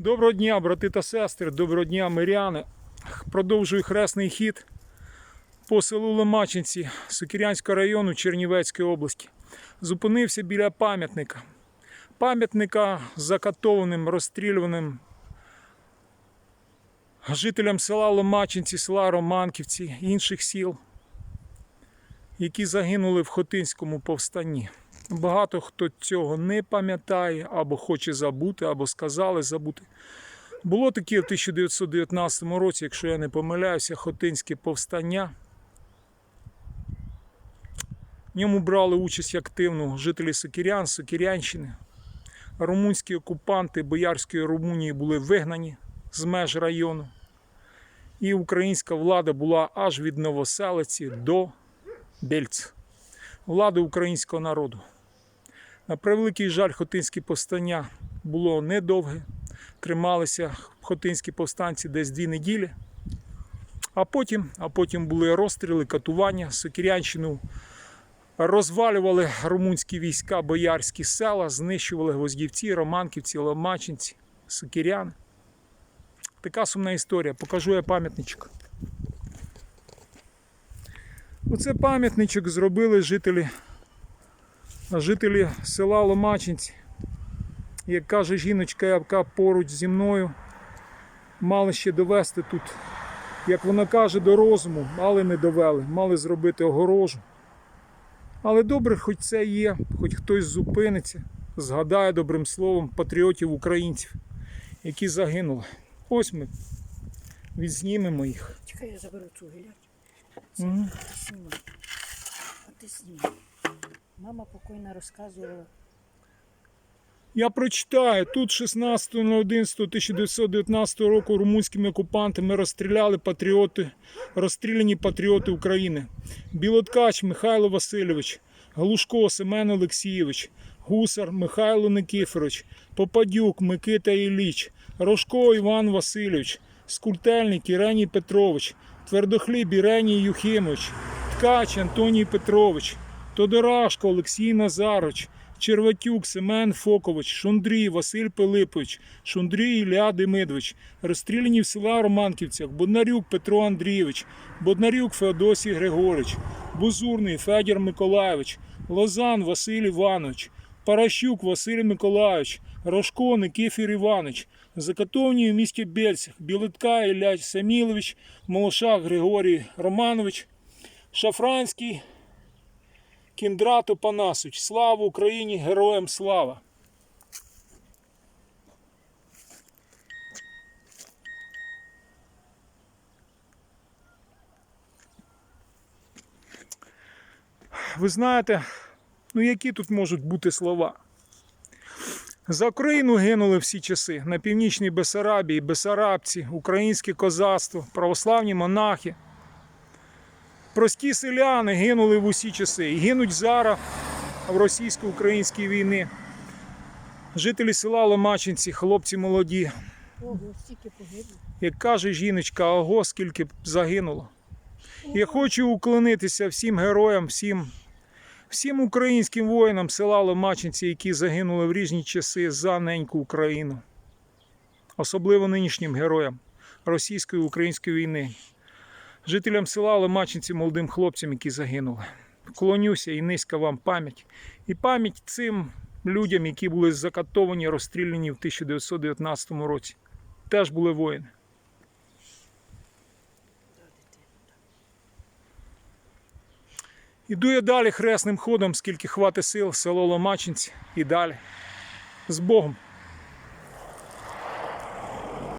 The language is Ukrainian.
Доброго дня, брати та сестри, доброго дня, миряни. Продовжую хресний хід по селу Ломачинці Сокірянського району Чернівецької області. Зупинився біля пам'ятника. Пам'ятника закатованим, розстрілюваним жителям села Ломачинці, села Романківці, інших сіл, які загинули в Хотинському повстанні. Багато хто цього не пам'ятає, або хоче забути, або сказали забути. Було таке в 1919 році, якщо я не помиляюся, Хотинське повстання. В ньому брали участь активно жителі Сокірян, Сокірянщини. Румунські окупанти Боярської Румунії були вигнані з меж району. І українська влада була аж від Новоселиці до Бельц. Влада українського народу. На превеликий жаль, Хотинське повстання було недовге. Трималися хотинські повстанці десь дві неділі. А потім, а потім були розстріли, катування, Сокірянщину розвалювали румунські війська, боярські села, знищували Гвоздівці, Романківці, Ломачинці, Сокіряни. Така сумна історія. Покажу я пам'ятничок. Оце пам'ятничок зробили жителі жителі села Ломачинці, як каже жіночка, яка поруч зі мною, мали ще довести тут, як вона каже, до розуму, але не довели, мали зробити огорожу. Але добре, хоч це є, хоч хтось зупиниться, згадає добрим словом патріотів українців, які загинули. Ось ми відзнімемо їх. Чекай, я заберу цю гілять. Це Мама покойна розказувала. Я прочитаю, тут 16.11.1919 року румунськими окупантами розстріляли патріоти, розстріляні патріоти України. Білоткач Михайло Васильович, Глушко Семен Олексійович, Гусар Михайло Никифорович, Попадюк Микита Ілліч, Рожко Іван Васильович, Скультельник Іреній Петрович, Твердохліб Іреній Юхимович, Ткач Антоній Петрович, Тодорашко Олексій Назарович, Черватюк Семен Фокович, Шундрій Василь Пилипович, Шундрій Ілля Демидович, розстріляні в села Романківцях, Боднарюк Петро Андрійович, Боднарюк Феодосій Григорич, Бузурний Федір Миколайович, Лозан Василь Іванович, Паращук Василь Миколайович, Рожко Никифір Іванович, закатовані в місті Бельцях, Білитка Ілля Самілович, Молошак Григорій Романович, Шафранський Кіндрат Опанасович. Слава Україні! Героям слава! Ви знаєте, ну які тут можуть бути слова? За Україну гинули всі часи на північній Бесарабії, Бесарабці, українське козацтво, православні монахи. Прості селяни гинули в усі часи і гинуть зараз в російсько-українській війні. Жителі села Ломачинці, хлопці молоді. Ого, стільки погибло. Як каже жіночка, ого, скільки б загинуло. Я хочу уклонитися всім героям, всім, всім українським воїнам села Ломачинці, які загинули в різні часи за неньку Україну. Особливо нинішнім героям російської української війни. Жителям села Ломачинці, молодим хлопцям, які загинули. Клонюся і низька вам пам'ять. І пам'ять цим людям, які були закатовані, розстріляні в 1919 році. Теж були воїни. Іду я далі хресним ходом, скільки хватить сил, село Ломачинці і далі. З Богом.